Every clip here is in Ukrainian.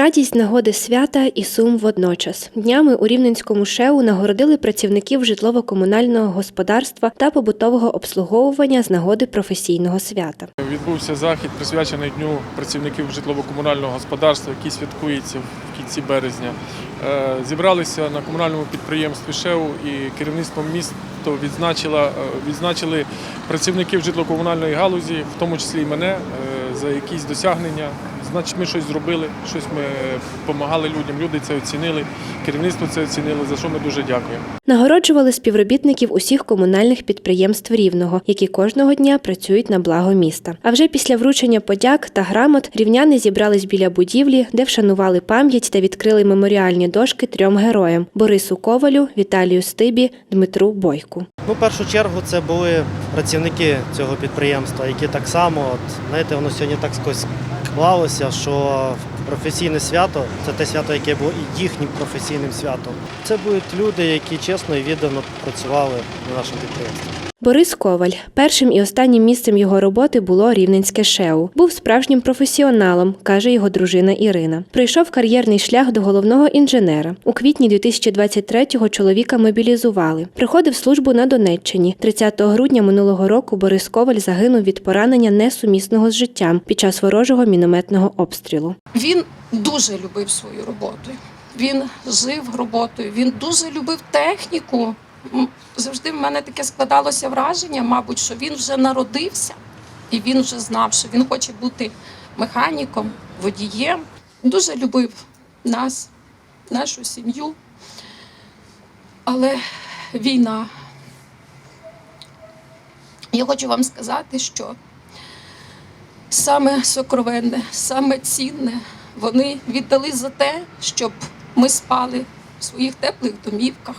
Радість нагоди свята і сум водночас. Днями у Рівненському ШЕУ нагородили працівників житлово-комунального господарства та побутового обслуговування з нагоди професійного свята. Відбувся захід, присвячений Дню працівників житлово-комунального господарства, який святкується в кінці березня. Е, Зібралися на комунальному підприємстві ШЕУ і керівництвом міста відзначила, е, відзначили працівників житлово-комунальної галузі, в тому числі і мене, е, за якісь досягнення. Значить, ми щось зробили, щось ми допомагали людям. Люди це оцінили, керівництво це оцінило, за що ми дуже дякуємо. Нагороджували співробітників усіх комунальних підприємств Рівного, які кожного дня працюють на благо міста. А вже після вручення подяк та грамот рівняни зібрались біля будівлі, де вшанували пам'ять та відкрили меморіальні дошки трьом героям: Борису Ковалю, Віталію Стибі, Дмитру Бойку. Ну, в першу чергу це були працівники цього підприємства, які так само, от, знаєте, воно сьогодні так скось склалося, що професійне свято це те свято, яке було і їхнім професійним святом. Це будуть люди, які чесно і віддано працювали на нашому підприємстві. Борис Коваль. Першим і останнім місцем його роботи було Рівненське ШЕУ. Був справжнім професіоналом, каже його дружина Ірина. Пройшов кар'єрний шлях до головного інженера. У квітні 2023-го чоловіка мобілізували. Приходив службу на Донеччині. 30 грудня минулого року Борис Коваль загинув від поранення несумісного з життям під час ворожого мінометного обстрілу. Він дуже любив свою роботу. Він жив роботою, він дуже любив техніку. Завжди в мене таке складалося враження, мабуть, що він вже народився і він вже знав, що він хоче бути механіком, водієм. Дуже любив нас, нашу сім'ю. Але війна. Я хочу вам сказати, що саме сокровенне, саме цінне вони віддали за те, щоб ми спали в своїх теплих домівках,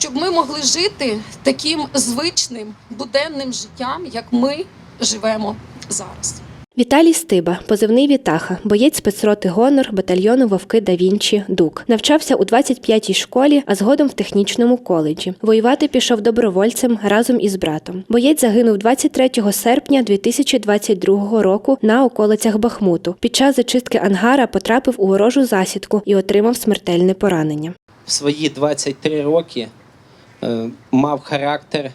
щоб ми могли жити таким звичним буденним життям, як ми живемо зараз. Віталій Стиба, позивний Вітаха, боєць спецроти Гонор батальйону Вовки да Вінчі Дук. Навчався у 25-й школі, а згодом в технічному коледжі. Воювати пішов добровольцем разом із братом. Боєць загинув 23 серпня 2022 року на околицях Бахмуту. Під час зачистки ангара потрапив у ворожу засідку і отримав смертельне поранення. в свої 23 роки мав характер,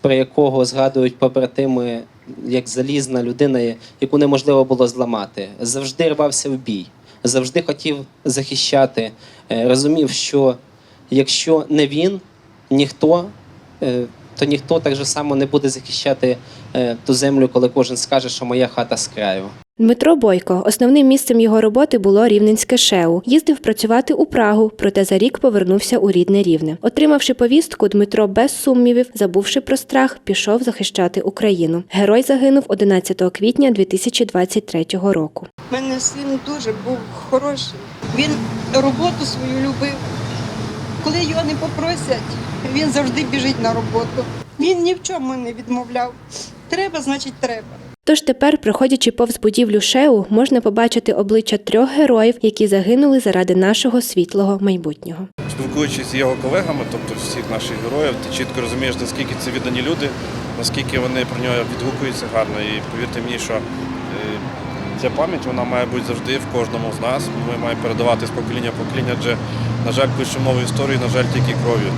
про якого згадують побратими як залізна людина, яку неможливо було зламати. Завжди рвався в бій, завжди хотів захищати. Е, Розумів, що якщо не він, ніхто, е, то ніхто так же само не буде захищати е, ту землю, коли кожен скаже, що моя хата з краю. Дмитро Бойко. Основним місцем його роботи було Рівненське ШЕУ. Їздив працювати у Прагу, проте за рік повернувся у рідне Рівне. Отримавши повістку, Дмитро без сумнівів, забувши про страх, пішов захищати Україну. Герой загинув 11 квітня 2023 року. У мене син дуже був хороший. Він роботу свою любив. Коли його не попросять, він завжди біжить на роботу. Він ні в чому не відмовляв. Треба, значить, треба. Тож тепер, проходячи повз будівлю ШЕУ, можна побачити обличчя трьох героїв, які загинули заради нашого світлого майбутнього. Спілкуючись з його колегами, тобто всіх наших героїв, ти чітко розумієш, наскільки це віддані люди, наскільки вони про нього відгукуються гарно. І повірте мені, що е, ця пам'ять вона має бути завжди в кожному з нас. Ми маємо передавати з покоління покоління, адже, на жаль, пишемо нову історію, на жаль, тільки кров'ю.